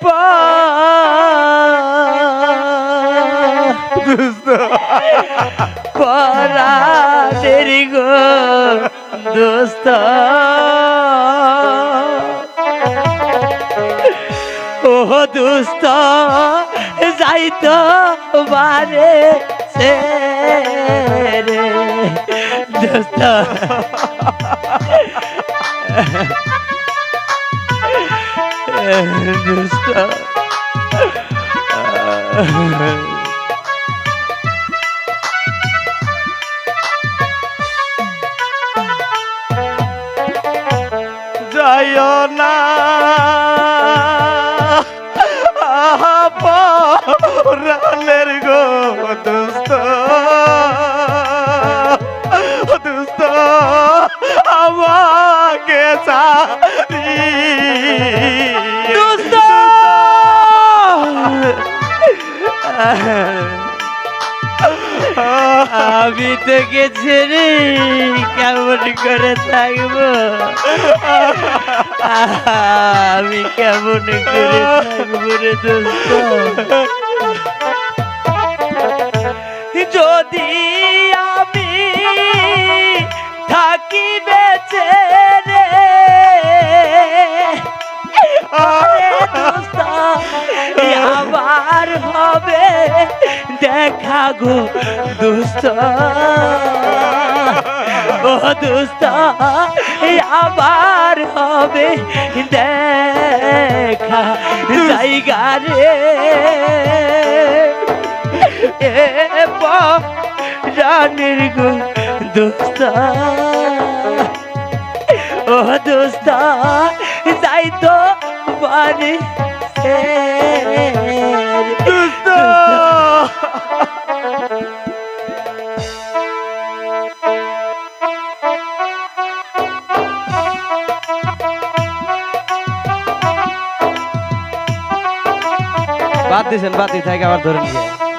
পরাদের গো দোস্ত। ও দোস্ত যাইতো বারে সে দোস্ত। দোস্ত যাইও না রানের গো দোস্ত দোস্ত আমাকে সারি আমি তোকে ছেড়ে কেমন করে থাকব? আমি কেমন করে থাকব রে দোস্ত? যদি আমি থাকি বেঁচে রে হবে? দেখা গো দুস্ত। ও দুস্ত আবার হবে দেখা জায়গা রে। এ রানের গো দোস্ত। ও দোস্ত যাই তো বাড়ি। দোস্ত। বাদ দিছেন বাদ দিয়ে থাকে আবার ধরে নিয়ে